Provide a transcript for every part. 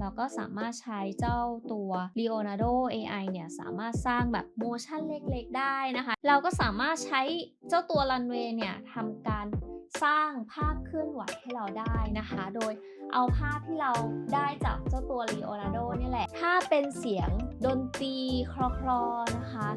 เราก็สามารถใช้เจ้าตัว Leonardo AI เนี่ยสามารถสร้างแบบโมชั่นเล็กๆได้นะคะ เราก็สามารถใช้เจ้าตัวรันเวย์เนี่ยทำการสร้างภาพเคลื่อนไหวให้เราได้นะคะ โดยเอาภาพที่เราได้จากเจ้าตัว Leonardo เนี่ยแหละ ถ้าเป็นเสียงดนตรีคลอๆนะคะ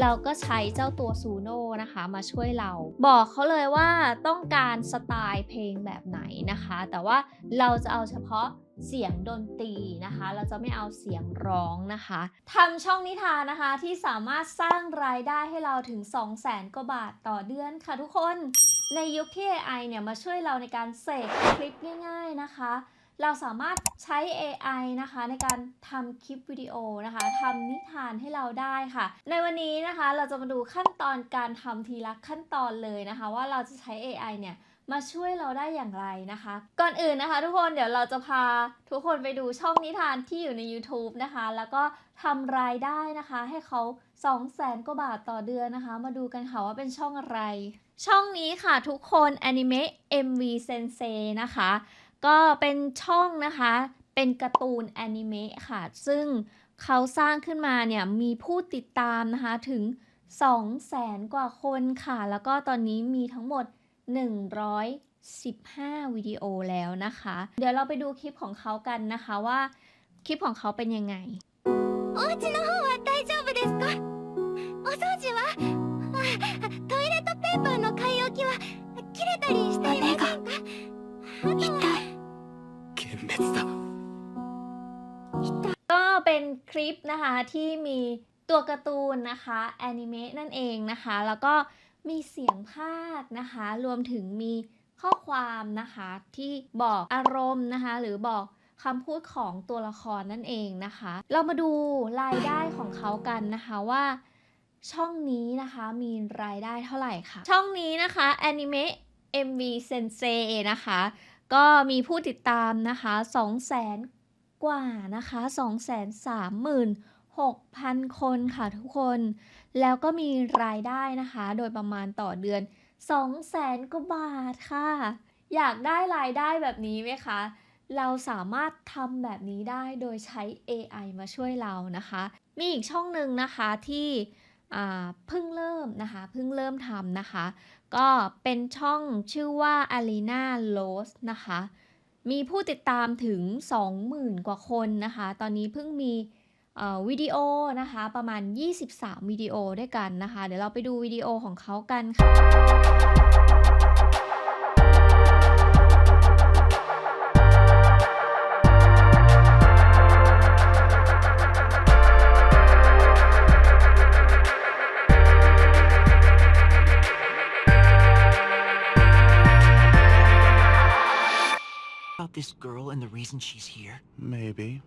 เราก็ใช้เจ้าตัวซูโน่นะคะมาช่วยเรา บอกเขาเลยว่าต้องการสไตล์เพลงแบบไหนนะคะ แต่ว่าเราจะเอาเฉพาะ เสียงดนตรีนะคะ เราจะไม่เอาเสียงร้องนะคะทำช่องนิทานนะคะที่สามารถสร้างรายได้ให้เราถึง 2 0 0แสนกว่าบาทต่อเดือนค่ะทุกคน ในยุคที่ AI เนี่ยมาช่วยเราในการเสกคลิปง่ายๆนะคะเราสามารถใช้ AI นะคะในการทำคลิปวิดีโอนะคะทำนิทานให้เราได้ค่ะ ในวันนี้นะคะเราจะมาดูขั้นตอนการทำทีละขั้นตอนเลยนะคะ ว่าเราจะใช้ AI เนี่ย มาช่วยเราได้อย่างไรนะคะ ก่อนอื่นนะคะ ทุกคนเดี๋ยวเราจะพาทุกคนไปดูช่องนิทานที่อยู่ใน YouTube นะคะ แล้วก็ทำรายได้นะคะ ให้เขา2 0 0แสนกว่าบาทต่อเดือนนะคะ มาดูกันค่ะว่าเป็นช่องอะไร ช่องนี้ค่ะทุกคน Anime MV Sensei นะคะ ก็เป็นช่องนะคะ เป็นการ์ตูนแอนิเมะค่ะ ซึ่งเขาสร้างขึ้นมาเนี่ยมีผู้ติดตามนะคะถึง2แสนกว่าคนค่ะ แล้วก็ตอนนี้มีทั้งหมด 115 วิดีโอแล้วนะคะ เดี๋ยวเราไปดูคลิปของเขากันนะคะว่าคลิปของเขาเป็นยังไง お家の方は大丈夫ですかお掃除はあトイレットペーパーの買い置きは切れたりしていませんかあとは幻滅だ ก็เป็นคลิปนะคะที่มีตัวการ์ตูนนะคะแอนิเมะนั่นเองนะคะ แล้วก็ มีเสียงภาคนะคะ รวมถึงมีข้อความนะคะที่บอกอารมณ์นะคะ หรือบอกคำพูดของตัวละครนั่นเองนะคะ เรามาดูรายได้ของเขากันนะคะว่า ช่องนี้นะคะมีรายได้เท่าไหร่ค่ะ ช่องนี้นะคะ Anime MV Sensei นะคะ ก็มีผู้ติดตามนะคะ 2 0 0 0 0 0 กว่านะคะ 6,000 คนค่ะทุกคน แล้วก็มีรายได้นะคะ โดยประมาณต่อเดือน 200,000กว่าบาทค่ะ อยากได้รายได้แบบนี้ไหมคะ เราสามารถทำแบบนี้ได้โดยใช้ AI มาช่วยเรานะคะ มีอีกช่องหนึ่งนะคะที่เพิ่งเริ่มนะคะเพิ่งเริ่มทำนะคะ ก็เป็นช่องชื่อว่า Alina Rose นะคะ มีผู้ติดตามถึง 20,000 กว่าคนนะคะ ตอนนี้เพิ่งมี วิดีโอนะคะประมาณ 23 วิดีโอด้วยกันนะคะ เดี๋ยวเราไปดูวิดีโอของเขากันค่ะ About this girl and the reason she's here? Maybe.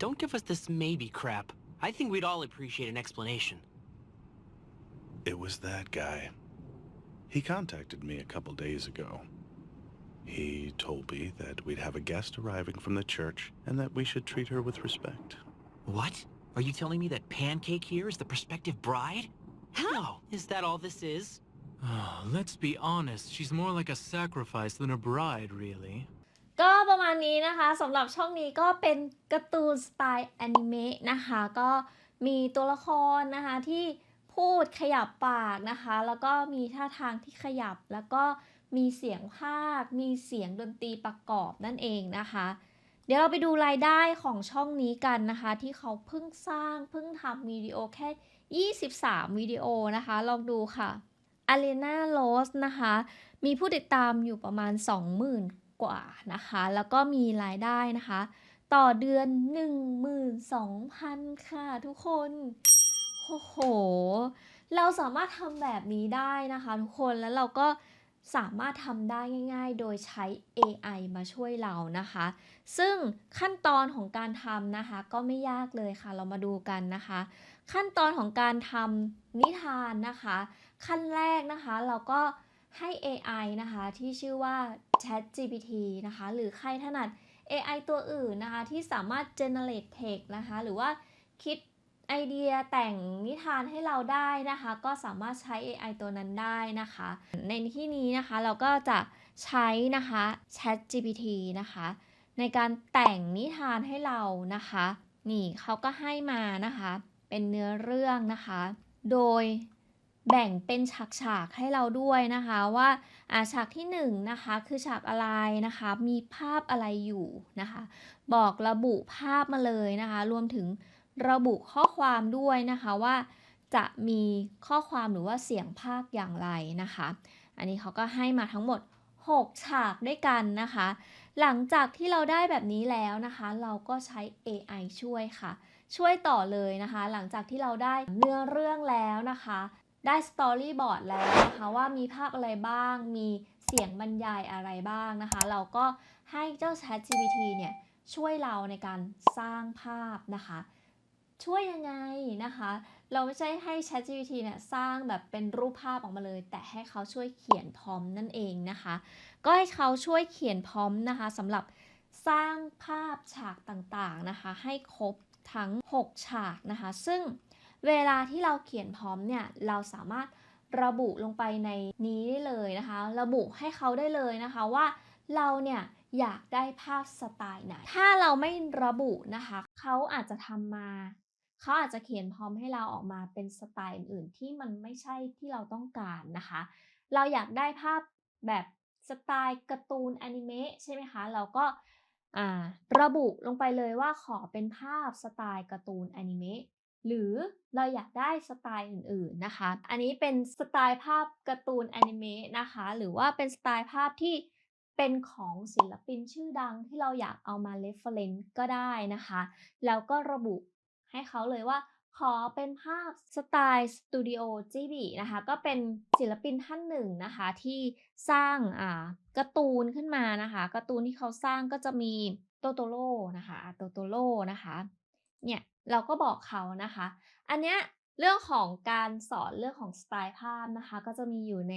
Don't give us this maybe crap. I think we'd all appreciate an explanation. It was that guy. He contacted me a couple days ago. He told me that we'd have a guest arriving from the church and that we should treat her with respect. What? Are you telling me that Pancake here is the prospective bride? No. Is that all this is? Oh, let's be honest, she's more like a sacrifice than a bride, really. ก็ประมาณนี้นะคะสำหรับช่องนี้ก็เป็นการ์ตูนสไตล์แอนิเมะนะคะ ก็มีตัวละครนะคะที่พูดขยับปากนะคะ แล้วก็มีท่าทางที่ขยับ แล้วก็มีเสียงภาค มีเสียงดนตรีประกอบนั่นเองนะคะ เดี๋ยวเราไปดูรายได้ของช่องนี้กันนะคะ ที่เขาเพิ่งสร้างเพิ่งทำวิดีโอแค่ 23 วิดีโอนะคะ ลองดูค่ะ a l e n a Rose นะคะ มีผู้ติดตามอยู่ประมาณ 20,000 กว่านะคะ แล้วก็มีรายได้นะคะ ต่อเดือน 12,000 ค่ะทุกคนโอ้โห เราสามารถทำแบบนี้ได้นะคะทุกคนแล้วเราก็สามารถทำได้ง่าย ๆ โดยใช้ AI มาช่วยเรานะคะ ซึ่งขั้นตอนของการทำนะคะ ก็ไม่ยากเลยค่ะ เรามาดูกันนะคะ ขั้นตอนของการทำนิทานนะคะ ขั้นแรกนะคะ เราก็ ให้ AI นะคะที่ชื่อว่า ChatGPT นะคะหรือใครถนัด AI ตัวอื่นนะคะที่สามารถ generate text นะคะหรือว่าคิดไอเดียแต่งนิทานให้เราได้นะคะ ก็สามารถใช้ AI ตัวนั้นได้นะคะ ในที่นี้นะคะเราก็จะใช้นะคะ ChatGPT นะคะ ในการแต่งนิทานให้เรานะคะ นี่เขาก็ให้มานะคะ เป็นเนื้อเรื่องนะคะ โดย แบ่งเป็นฉากๆให้เราด้วยนะคะว่าาฉากที่1นงนะคะคือฉากอะไรนะคะ มีภาพอะไรอยู่นะคะ บอกระบุภาพมาเลยนะคะ รวมถึงระบุข้อความด้วยนะคะว่าจะมีข้อความหรือว่าเสียงภาคอย่างไรนะคะ อันนี้เขาก็ให้มาทั้งหมด 6 ฉากด้วยกันนะคะ หลังจากที่เราได้แบบนี้แล้วนะคะ เราก็ใช้ AI ช่วยค่ะ ช่วยต่อเลยนะคะ หลังจากที่เราได้เนื้อเรื่องแล้วนะคะ ได้สตอรี่บอร์ดแล้วนะคะว่ามีภาพอะไรบ้าง มีเสียงบรรยายอะไรบ้างนะคะ เราก็ให้เจ้า Chat GPT เนี่ยช่วยเราในการสร้างภาพนะคะ ช่วยยังไงนะคะ เราไม่ใช่ให้ Chat GPT เนี่ยสร้างแบบเป็นรูปภาพออกมาเลย แต่ให้เขาช่วยเขียนพร้อมนั่นเองนะคะ ก็ให้เขาช่วยเขียนพร้อมนะคะสำหรับสร้างภาพฉากต่างๆนะคะ ให้ครบทั้ง 6 ฉากนะคะ ซึ่ง เวลาที่เราเขียนพร้อมเนี่ยเราสามารถระบุลงไปในนี้ได้เลยนะคะ ระบุให้เขาได้เลยนะคะว่าเราเนี่ยอยากได้ภาพสไตล์ไหน ถ้าเราไม่ระบุนะคะ เขาอาจจะทำมา เขาอาจจะเขียนพร้อมให้เราออกมาเป็นสไตล์อื่นๆ ที่มันไม่ใช่ที่เราต้องการนะคะ เราอยากได้ภาพแบบสไตล์การ์ตูนอนิเมะใช่ไหมคะ เราก็าระบุลงไปเลยว่าขอเป็นภาพสไตล์การ์ตูนอนิเมะ หรือเราอยากได้สไตล์อื่นๆนะคะ อันนี้เป็นสไตล์ภาพการ์ตูนแอนิเมะนะคะ หรือว่าเป็นสไตล์ภาพที่เป็นของศิลปินชื่อดังที่เราอยากเอามา reference ก็ได้นะคะ แล้วก็ระบุให้เขาเลยว่า ขอเป็นภาพสไตล์สตูดิโอจิบินะคะ ก็เป็นศิลปินท่านหนึ่งนะคะ ที่สร้างอ่าการ์ตูนขึ้นมานะคะการ์ตูนที่เขาสร้างก็จะมีโตโตโร่นะคะโตโตโร่นะคะ เนี่ยเราก็บอกเขานะคะ อันเนี้ยเรื่องของการสอนเรื่องของสไตล์ภาพนะคะ ก็จะมีอยู่ใน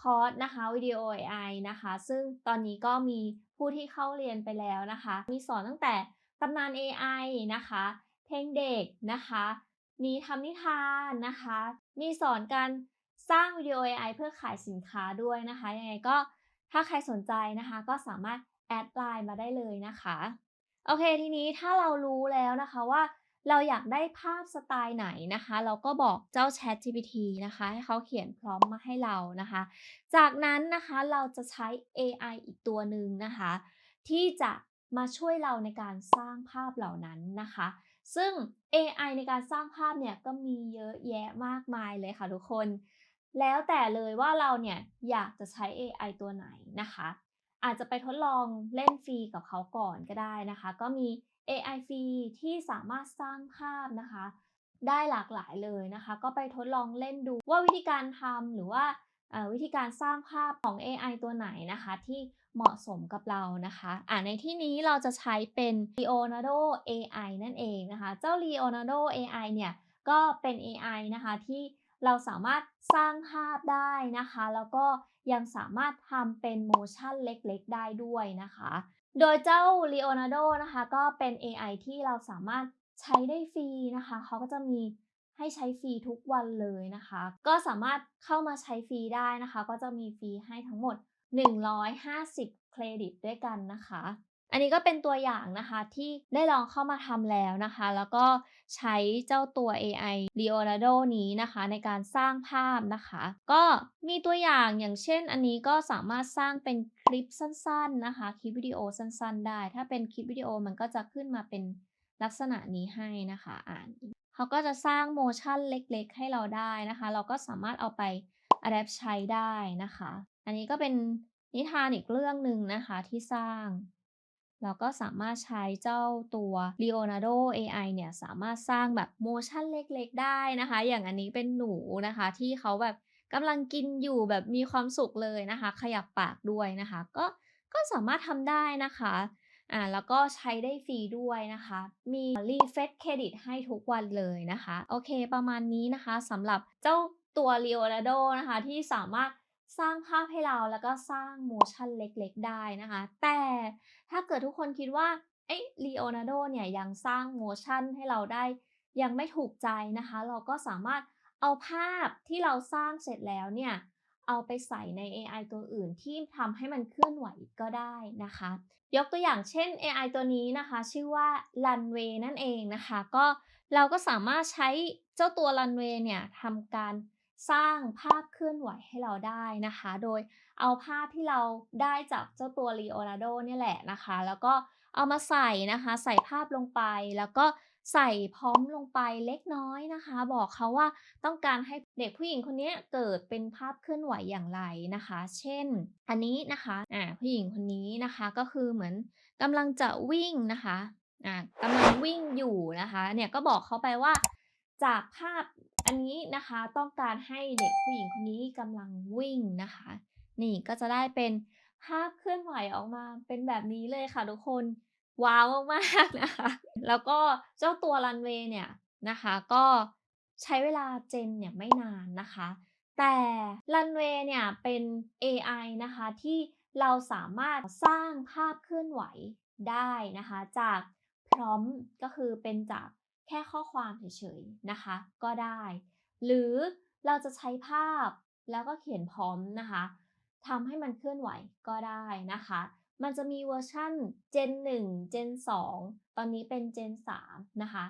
คอร์สนะคะวิดีโอ AI นะคะ ซึ่งตอนนี้ก็มีผู้ที่เข้าเรียนไปแล้วนะคะ มีสอนตั้งแต่ตำนาน AI นะคะ เพลงเด็กนะคะ มีทำนิทานนะคะ มีสอนการสร้างวิดีโอ AI เพื่อขายสินค้าด้วยนะคะยังไงก็ถ้าใครสนใจนะคะ ก็สามารถแอดไลน์มาได้เลยนะคะ โอเคทีนี้ถ้าเรารู้แล้วนะคะว่าเราอยากได้ภาพสไตล์ไหนนะคะ เราก็บอกเจ้า Chat GPT นะคะ ให้เขาเขียนพร้อมมาให้เรานะคะ จากนั้นนะคะเราจะใช้ AI อีกตัวหนึ่งนะคะ ที่จะมาช่วยเราในการสร้างภาพเหล่านั้นนะคะ ซึ่ง AI ในการสร้างภาพเนี่ยก็มีเยอะแยะมากมายเลยค่ะทุกคน แล้วแต่เลยว่าเราเนี่ยอยากจะใช้ AI ตัวไหนนะคะ อาจจะไปทดลองเล่นฟรีกับเขาก่อนก็ได้นะคะ ก็มี AI ฟรีที่สามารถสร้างภาพนะคะ ได้หลากหลายเลยนะคะ ก็ไปทดลองเล่นดูว่าวิธีการทำหรือว่าวิธีการสร้างภาพของ AI ตัวไหนนะคะ ที่เหมาะสมกับเรานะคะอ่าในที่นี้เราจะใช้เป็น Leonardo AI นั่นเองนะคะ เจ้า Leonardo AI เนี่ยก็เป็น AI นะคะที่ เราสามารถสร้างภาพได้นะคะ แล้วก็ยังสามารถทำเป็นโมชั่นเล็กๆ ได้ด้วยนะคะ โดยเจ้า Leonardo นะคะ ก็เป็น AI ที่เราสามารถใช้ได้ฟรีนะคะ เขาก็จะมีให้ใช้ฟรีทุกวันเลยนะคะ ก็สามารถเข้ามาใช้ฟรีได้นะคะ ก็จะมีฟรีให้ทั้งหมด 150 เครดิตด้วยกันนะคะ อันนี้ก็เป็นตัวอย่างนะคะที่ได้ลองเข้ามาทำแล้วนะคะ แล้วก็ใช้เจ้าตัว AI Leonardo นี้นะคะ ในการสร้างภาพนะคะ ก็มีตัวอย่างอย่างเช่น อันนี้ก็สามารถสร้างเป็นคลิปสั้นๆนะคะ คลิปวิดีโอสั้นๆ ได้ ถ้าเป็นคลิปวิดีโอมันก็จะขึ้นมาเป็นลักษณะนี้ให้นะคะอ่านเขาก็จะสร้างโมชั่นเล็กๆ ให้เราได้นะคะ เราก็สามารถเอาไป adapt ใช้ได้นะคะ อันนี้ก็เป็นนิทานอีกเรื่องหนึ่งนะคะที่สร้าง เราก็สามารถใช้เจ้าตัว Leonardo AI เนี่ยสามารถสร้างแบบโมชั่นเล็กๆ ได้นะคะ อย่างอันนี้เป็นหนูนะคะ ที่เขาแบบกำลังกินอยู่แบบมีความสุขเลยนะคะ ขยับปากด้วยนะคะ ก็ก็สามารถทำได้นะคะอ่าแล้วก็ใช้ได้ฟรีด้วยนะคะ มีรีเฟซเครดิตให้ทุกวันเลยนะคะ โอเคประมาณนี้นะคะสำหรับเจ้าตัว Leonardo นะคะที่สามารถ สร้างภาพให้เราแล้วก็สร้างโมชั่นเล็กๆ ได้นะคะ แต่ถ้าเกิดทุกคนคิดว่าเอ้ลีโอนาร์โดเนี่ยยังสร้างโมชั่นให้เราได้ยังไม่ถูกใจนะคะ เราก็สามารถเอาภาพที่เราสร้างเสร็จแล้วเนี่ยเอาไปใส่ใน AI ตัวอื่นที่ทำให้มันเคลื่อนไหวก็ได้นะคะ ยกตัวอย่างเช่น AI ตัวนี้นะคะ ชื่อว่า Runway นั่นเองนะคะ ก็เราก็สามารถใช้เจ้าตัว Runway เนี่ยทำการ สร้างภาพเคลื่อนไหวให้เราได้นะคะ โดยเอาภาพที่เราได้จากเจ้าตัว Leonardo เนี่ยแหละนะคะ แล้วก็เอามาใส่นะคะ ใส่ภาพลงไป แล้วก็ใส่พร้อมลงไปเล็กน้อยนะคะ บอกเขาว่าต้องการให้เด็กผู้หญิงคนนี้เกิดเป็นภาพเคลื่อนไหวอย่างไรนะคะ เช่น อันนี้นะคะอ่าผู้หญิงคนนี้นะคะก็คือเหมือนกำลังจะวิ่งนะคะอ่ากำลังวิ่งอยู่นะคะ เนี่ยก็บอกเขาไปว่าจากภาพ อันนี้นะคะต้องการให้เด็กผู้หญิงคนนี้กำลังวิ่งนะคะ นี่ก็จะได้เป็นภาพเคลื่อนไหวออกมาเป็นแบบนี้เลยค่ะทุกคนว้าวมากๆนะคะ แล้วก็เจ้าตัวรันเวย์เนี่ยนะคะ ก็ใช้เวลาเจนเนี่ยไม่นานนะคะ แต่รันเวย์เนี่ยเป็น AI นะคะที่เราสามารถสร้างภาพเคลื่อนไหวได้นะคะ จากพร้อมก็คือเป็นจาก แค่ข้อความเฉยๆนะคะ ก็ได้ หรือเราจะใช้ภาพแล้วก็เขียนพร้อมนะคะทำให้มันเคลื่อนไหวก็ได้นะคะ มันจะมีเวอร์ชั่น Gen 1 Gen 2 ตอนนี้เป็น Gen 3 นะคะ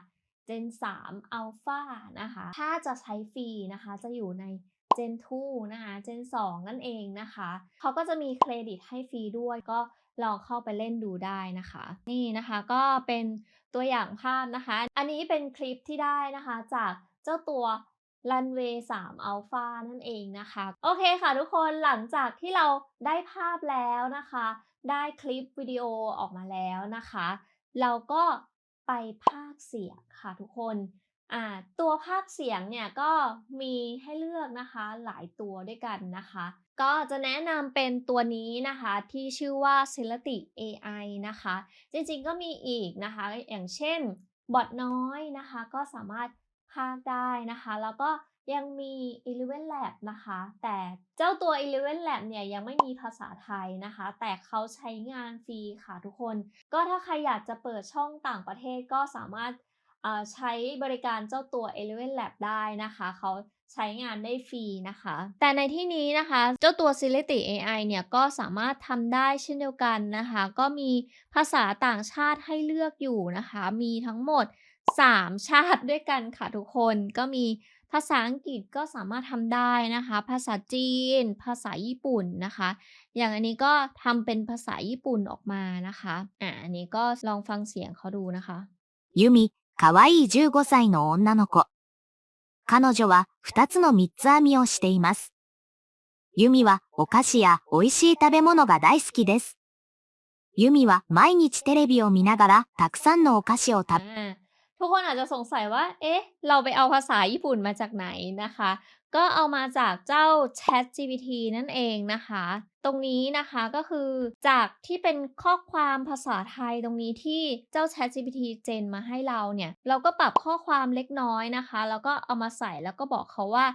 Gen 3 Alpha นะคะ ถ้าจะใช้ฟรีนะคะ จะอยู่ใน Gen 2 นะคะ Gen 2 นั่นเองนะคะ เขาก็จะมีเครดิตให้ฟรีด้วยก็ ลองเข้าไปเล่นดูได้นะคะ นี่นะคะก็เป็นตัวอย่างภาพนะคะ อันนี้เป็นคลิปที่ได้นะคะจากเจ้าตัว Runway 3 Alpha นั่นเองนะคะ โอเคค่ะทุกคนหลังจากที่เราได้ภาพแล้วนะคะ ได้คลิปวิดีโอออกมาแล้วนะคะ เราก็ไปพากย์เสียงค่ะทุกคน อ่าตัวพากย์เสียงเนี่ยก็มีให้เลือกนะคะหลายตัวด้วยกันนะคะ ก็จะแนะนำเป็นตัวนี้นะคะที่ชื่อว่า c e l a t i AI นะคะ จริงๆก็มีอีกนะคะ อย่างเช่นบอทน้อยนะคะ ก็สามารถพากย์ได้นะคะ แล้วก็ยังมี Eleven Lab นะคะ แต่เจ้าตัว Eleven Lab เนี่ยยังไม่มีภาษาไทยนะคะ แต่เขาใช้งานฟรีค่ะทุกคน ก็ถ้าใครอยากจะเปิดช่องต่างประเทศก็สามารถ ใช้บริการเจ้าตัว Eleven Lab ได้นะคะเขาใช้งานได้ฟรีนะคะ แต่ในที่นี้นะคะ เจ้าตัว s i l e t i AI เนี่ยก็สามารถทำได้เช่นเดียวกันนะคะ ก็มีภาษาต่างชาติให้เลือกอยู่นะคะ มีทั้งหมด 3 ชาติด้วยกันค่ะทุกคนก็มีภาษาอังกฤษก็สามารถทำได้นะคะ ภาษาจีน ภาษาญี่ปุ่นนะคะ อย่างอันนี้ก็ทำเป็นภาษาญี่ปุ่นออกมานะคะ อ่าอันนี้ก็ลองฟังเสียงเขาดูนะคะユミ、かわいい15歳の女の子。彼女は2つの三つ編みをしています。ユミはお菓子や美味しい食べ物が大好きです。ユミは毎日テレビを見ながらたくさんのお菓子を食べ、 อ่าทุกคนอาจจะสงสัยว่า เอ๊ะ เราไปเอาภาษาญี่ปุ่นมาจากไหนนะคะ ก็เอามาจากเจ้า Chat GPT นั่นเองนะคะ ตรงนี้นะคะก็คือจากที่เป็นข้อความภาษาไทยตรงนี้ที่เจ้า Chat GPT เจนมาให้เราเนี่ย เราก็ปรับข้อความเล็กน้อยนะคะ แล้วก็เอามาใส่แล้วก็บอกเขาว่า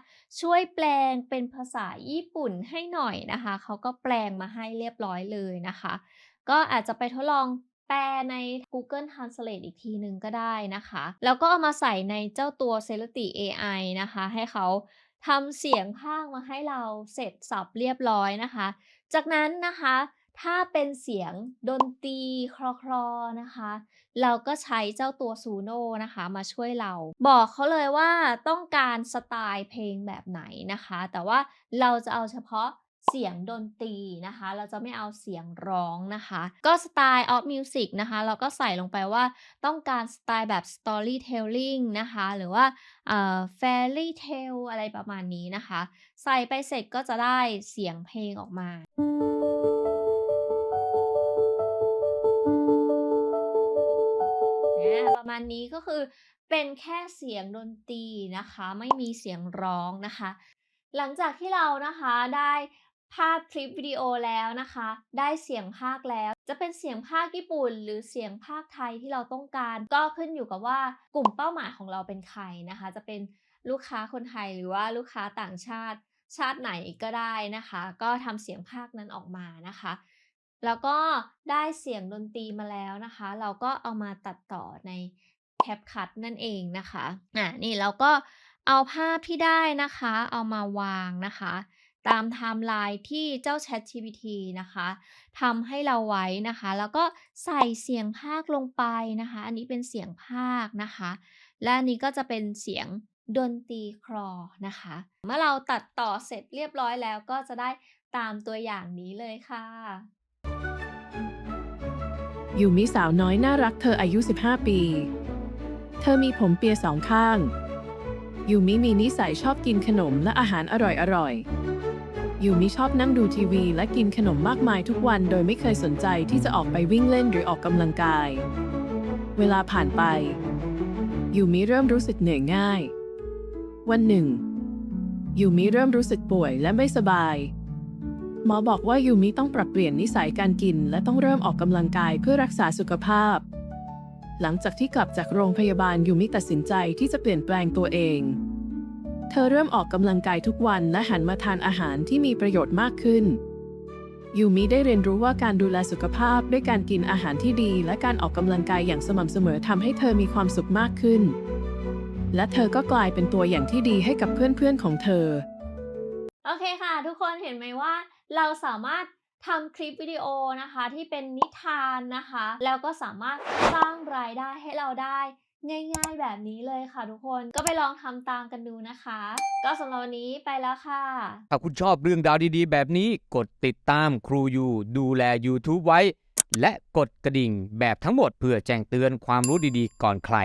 ช่วยแปลงเป็นภาษาญี่ปุ่นให้หน่อยนะคะ เขาก็แปลงมาให้เรียบร้อยเลยนะคะ ก็อาจจะไปทดลองแปลใน Google Translate อีกทีหนึ่งก็ได้นะคะ แล้วก็เอามาใส่ในเจ้าตัว c e l e t i AI นะคะ ให้เขา ทำเสียงพางมาให้เราเสร็จสับเรียบร้อยนะคะ จากนั้นนะคะ ถ้าเป็นเสียงดนตรีคลอๆนะคะ เราก็ใช้เจ้าตัวซูโน่นะคะมาช่วยเรา บอกเขาเลยว่าต้องการสไตล์เพลงแบบไหนนะคะ แต่ว่าเราจะเอาเฉพาะ เสียงดนตรีนะคะ เราจะไม่เอาเสียงร้องนะคะ ก็สไตล์ of music นะคะ เราก็ใส่ลงไปว่าต้องการสไตล์แบบ storytelling นะคะ หรือว่าเอ่อ fairy tale อะไรประมาณนี้นะคะ ใส่ไปเสร็จก็จะได้เสียงเพลงออกมาประมาณนี้ก็คือเป็นแค่เสียงดนตรีนะคะ ไม่มีเสียงร้องนะคะ หลังจากที่เรานะคะได้ ภาพคลิปวิดีโอแล้วนะคะ ได้เสียงภาคแล้ว จะเป็นเสียงภาคญี่ปุ่น หรือเสียงภาคไทยที่เราต้องการ ก็ขึ้นอยู่กับว่ากลุ่มเป้าหมายของเราเป็นใครนะคะ จะเป็นลูกค้าคนไทยหรือว่าลูกค้าต่างชาติชาติไหนก็ได้นะคะ ก็ทำเสียงภาคนั้นออกมานะคะ แล้วก็ได้เสียงดนตรีมาแล้วนะคะ เราก็เอามาตัดต่อใน CapCut นั่นเองนะคะอะนี่เราก็เอาภาพที่ได้นะคะ เอามาวางนะคะ ตามไทม์ไลน์ที่เจ้า ChatGPT นะคะทำให้เราไว้นะคะ แล้วก็ใส่เสียงพากย์ลงไปนะคะ อันนี้เป็นเสียงพากย์นะคะ และอันนี้ก็จะเป็นเสียงดนตรีคลอนะคะ เมื่อเราตัดต่อเสร็จเรียบร้อยแล้วก็จะได้ตามตัวอย่างนี้เลยค่ะ อยู่มิสาวน้อยน่ารักเธออายุ 15 ปี เธอมีผมเปียสองข้าง ยูมิมีนิสัยชอบกินขนมและอาหารอร่อยๆ ยูมิชอบนั่งดูทีวี และกินขนมมากมายทุกวันโดยไม่เคยสนใจที่จะออกไปวิ่งเล่นหรือออกกำลังกาย เวลาผ่านไป ยูมิเริ่มรู้สึกเหนื่อยง่าย วันหนึ่ง ยูมิเริ่มรู้สึกป่วยและไม่สบาย หมอบอกว่ายูมิต้องปรับเปลี่ยนนิสัยการกิน และต้องเริ่มออกกำลังกายเพื่อรักษาสุขภาพ หลังจากที่กลับจากโรงพยาบาลยูมิตัดสินใจที่จะเปลี่ยนแปลงตัวเอง เธอเริ่มออกกำลังกายทุกวันและหันมาทานอาหารที่มีประโยชน์มากขึ้น ยูมิได้เรียนรู้ว่าการดูแลสุขภาพด้วยการกินอาหารที่ดี และการออกกำลังกายอย่างสม่ำเสมอทำให้เธอมีความสุขมากขึ้น และเธอก็กลายเป็นตัวอย่างที่ดีให้กับเพื่อนๆของเธอ โอเคค่ะ ทุกคนเห็นไหมว่า เราสามารถทำคลิปวิดีโอนะคะที่เป็นนิทานนะคะ แล้วก็สามารถสร้างรายได้ให้เราได้ ง่ายๆแบบนี้เลยค่ะทุกคนก็ไปลองทำตามกันดูนะคะ ก็สำหรับวันนี้ไปแล้วค่ะ ถ้าคุณชอบเรื่องดาวดีๆ แบบนี้กดติดตามครูยูดูแล YouTube ไว้ และกดกระดิ่งแบบทั้งหมดเพื่อแจ้งเตือนความรู้ดีๆ ก่อนใคร